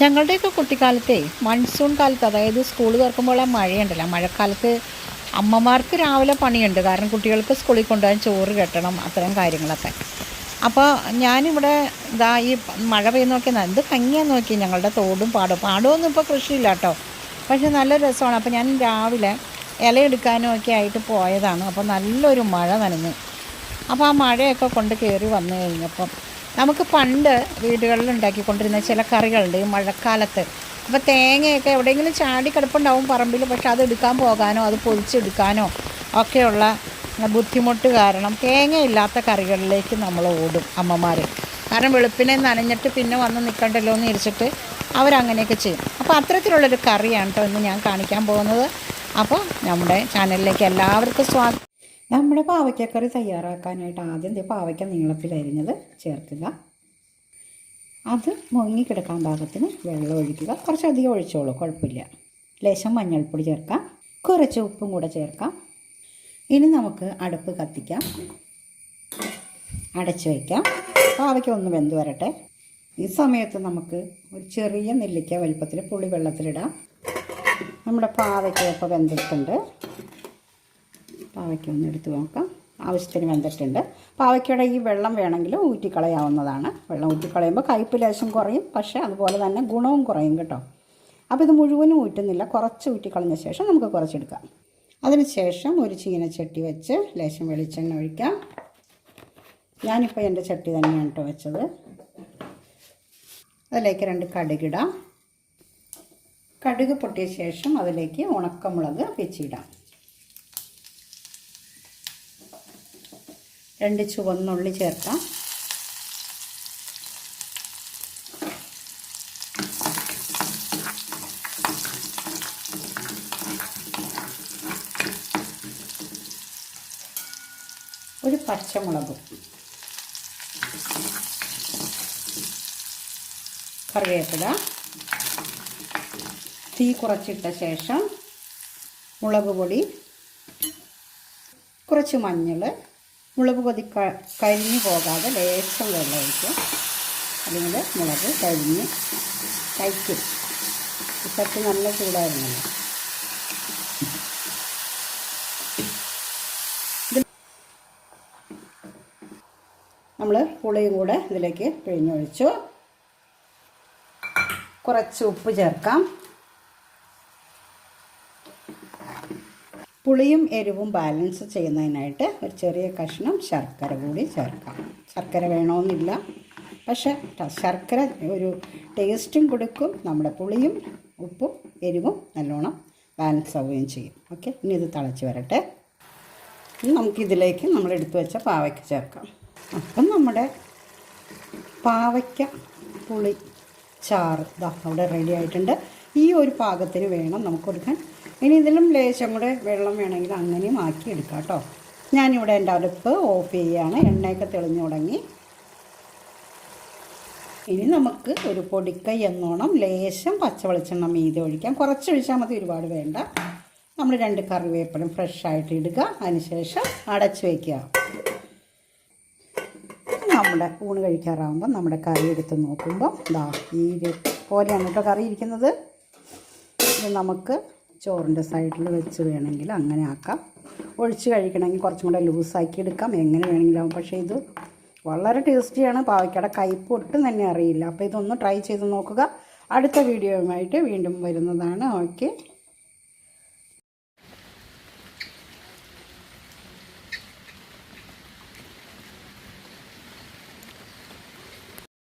ഞങ്ങളുടെയൊക്കെ കുട്ടിക്കാലത്തെ മൺസൂൺ കാലത്ത് അതായത് സ്കൂൾ തുറക്കുമ്പോൾ ആ മഴയുണ്ടല്ലോ. മഴക്കാലത്ത് അമ്മമാർക്ക് രാവിലെ പണിയുണ്ട്. കാരണം കുട്ടികൾക്ക് സ്കൂളിൽ കൊണ്ടുപോകാൻ ചോറ് കെട്ടണം അത്തരം കാര്യങ്ങളൊക്കെ. അപ്പോൾ ഞാനിവിടെ ഇതാ ഈ മഴ പെയ്യുന്ന നോക്കി എന്ത് ഭംഗിയാന്ന് നോക്കി ഞങ്ങളുടെ തോടും പാടും. പാടമൊന്നും ഇപ്പോൾ കൃഷിയില്ല കേട്ടോ. പക്ഷേ നല്ല രസമാണ്. അപ്പോൾ ഞാൻ രാവിലെ ഇലയെടുക്കാനും ഒക്കെ ആയിട്ട് പോയതാണ്. അപ്പോൾ നല്ലൊരു മഴ നനഞ്ഞു. അപ്പോൾ ആ മഴയൊക്കെ കൊണ്ട് കയറി വന്നു കഴിഞ്ഞപ്പം നമുക്ക് പണ്ട് വീടുകളിൽ ഉണ്ടാക്കിക്കൊണ്ടിരുന്ന ചില കറികളുണ്ട് ഈ മഴക്കാലത്ത്. അപ്പോൾ തേങ്ങയൊക്കെ എവിടെയെങ്കിലും ചാടി കിടപ്പുണ്ടാവും പറമ്പിൽ പക്ഷെ അത് എടുക്കാൻ പോകാനോ അത് പൊതിച്ചെടുക്കാനോ ഒക്കെയുള്ള ബുദ്ധിമുട്ട് കാരണം തേങ്ങയില്ലാത്ത കറികളിലേക്ക് നമ്മൾ ഓടും അമ്മമാർ കാരണം വെളുപ്പിനെ നനഞ്ഞിട്ട് പിന്നെ വന്ന് നിൽക്കണ്ടല്ലോ എന്ന് ഇരിച്ചിട്ട് അവരങ്ങനെയൊക്കെ ചെയ്യും. അപ്പോൾ അത്തരത്തിലുള്ളൊരു കറിയാണ് കേട്ടോ ഇന്ന് ഞാൻ കാണിക്കാൻ പോകുന്നത്. അപ്പോൾ നമ്മുടെ ചാനലിലേക്ക് എല്ലാവർക്കും സ്വാഗതം നമ്മുടെ പാവയ്ക്കക്കറി തയ്യാറാക്കാനായിട്ട് ആദ്യം പാവയ്ക്ക നീളത്തിൽ അരിഞ്ഞത് ചേർക്കുക. അത് മുങ്ങിക്കിടക്കാൻ പാകത്തിന് വെള്ളം ഒഴിക്കുക. കുറച്ചധികം ഒഴിച്ചോളൂ കുഴപ്പമില്ല. ലേശം മഞ്ഞൾപ്പൊടി ചേർക്കാം. കുറച്ച് ഉപ്പും കൂടെ ചേർക്കാം. ഇനി നമുക്ക് അടുപ്പ് കത്തിക്കാം. അടച്ചു വയ്ക്കാം. പാവയ്ക്ക ഒന്ന് വെന്ത് വരട്ടെ. ഈ സമയത്ത് നമുക്ക് ഒരു ചെറിയ നെല്ലിക്ക വലിപ്പത്തിൽ പുളി വെള്ളത്തിലിടാം നമ്മുടെ പാവയ്ക്ക ഇപ്പോൾ വെന്തിട്ടുണ്ട്. പാവയ്ക്ക ഒന്ന് എടുത്ത് നോക്കാം. ആവശ്യത്തിന് വെന്തിട്ടുണ്ട്. പാവയ്ക്കയുടെ ഈ വെള്ളം വേണമെങ്കിൽ ഊറ്റിക്കളയാവുന്നതാണ്. വെള്ളം ഊറ്റിക്കളയുമ്പോൾ കയ്പ്പ് ലേശം കുറയും. പക്ഷേ അതുപോലെ തന്നെ ഗുണവും കുറയും കേട്ടോ. അപ്പോൾ ഇത് മുഴുവനും ഊറ്റുന്നില്ല. കുറച്ച് ഊറ്റിക്കളഞ്ഞ ശേഷം നമുക്ക് കുറച്ചെടുക്കാം. അതിന് ശേഷം ഒരു ചീനച്ചട്ടി വെച്ച് ലേശം വെളിച്ചെണ്ണ ഒഴിക്കാം. ഞാനിപ്പോൾ എന്റെ ചട്ടി തന്നെയാണ് കേട്ടോ വെച്ചത്. അതിലേക്ക് രണ്ട് കടുകിടാം കടുക് പൊട്ടിയ ശേഷം അതിലേക്ക് ഉണക്കമുളക് വെച്ചിടാം. രണ്ട് ചുവന്നുള്ളി ചേർക്കാം. ഒരു പച്ചമുളകും. കറിവേപ്പില. തീ കുറച്ചിട്ട ശേഷം മുളക് പൊടി. കുറച്ച് മഞ്ഞൾ മുളക് പൊതി കഴിഞ്ഞ് പോകാതെ ലേശം വെള്ളം ഒഴിക്കും. അല്ലെങ്കിൽ മുളക് കരിഞ്ഞ് കഴിക്കും. ഇപ്പത്ത് നല്ല ചൂടായിരുന്നല്ലോ നമ്മൾ പുളിയും കൂടെ ഇതിലേക്ക് പിഴിഞ്ഞൊഴിച്ചു. കുറച്ച് ഉപ്പ് ചേർക്കാം. പുളിയും എരിവും ബാലൻസ് ചെയ്യുന്നതിനായിട്ട് ഒരു ചെറിയ കഷ്ണം ശർക്കര കൂടി ചേർക്കാം. ശർക്കര വേണമെന്നില്ല പക്ഷേ ശർക്കര ഒരു ടേസ്റ്റും കൊടുക്കും. നമ്മുടെ പുളിയും ഉപ്പും എരിവും നല്ലോണം ബാലൻസ് ആവുകയും ചെയ്യും. ഓക്കെ? ഇനി ഇത് തിളച്ച് വരട്ടെ. നമുക്കിതിലേക്ക് നമ്മൾ എടുത്തു വെച്ച പാവയ്ക്ക ചേർക്കാം. അപ്പം നമ്മുടെ പാവയ്ക്ക പുളി ചാറ് ഇതാ അവിടെ റെഡി ആയിട്ടുണ്ട്. ഈ ഒരു പാകത്തിന് വേണം നമുക്ക് കൊടുക്കാൻ. ഇനി ഇതിലും ലേശം കൂടെ വെള്ളം വേണമെങ്കിൽ അങ്ങനെയും ആക്കി എടുക്കാം കേട്ടോ ഞാനിവിടെ എന്റെ അടുപ്പ് ഓഫ് ചെയ്യുകയാണ് എണ്ണയൊക്കെ തെളിഞ്ഞു തുടങ്ങി. ഇനി നമുക്ക് ഒരു പൊടിക്കൈ എന്നോണം ലേശം പച്ച വെളിച്ചെണ്ണ മീതെ ഒഴിക്കാം. കുറച്ച് ഒഴിച്ചാൽ മതി ഒരുപാട് വേണ്ട. നമ്മൾ രണ്ട് കറിവേപ്പിലും ഫ്രഷായിട്ട് ഇടുക. അതിനുശേഷം അടച്ചു വയ്ക്കുക നമ്മുടെ ഊണ് കഴിക്കാറാകുമ്പോൾ നമ്മുടെ കറി എടുത്ത് നോക്കുമ്പോൾ ഇതാ ഈ പോലെയാണ് കേട്ടോ കറി ഇരിക്കുന്നത്. നമുക്ക് ചോറിന്റെ സൈഡിൽ വെച്ച് വേണമെങ്കിൽ അങ്ങനെ ആക്കാം. ഒഴിച്ച് കഴിക്കണമെങ്കിൽ കുറച്ചും കൂടെ ലൂസാക്കി എടുക്കാം. എങ്ങനെ വേണമെങ്കിലും. പക്ഷേ ഇത് വളരെ ടേസ്റ്റിയാണ്. പാവയ്ക്കയുടെ കയ്പ് ഒട്ടും തന്നെ അറിയില്ല. അപ്പോൾ ഇതൊന്ന് ട്രൈ ചെയ്ത് നോക്കുക. അടുത്ത വീഡിയോയുമായിട്ട് വീണ്ടും വരുന്നതാണ്. ഓക്കെ.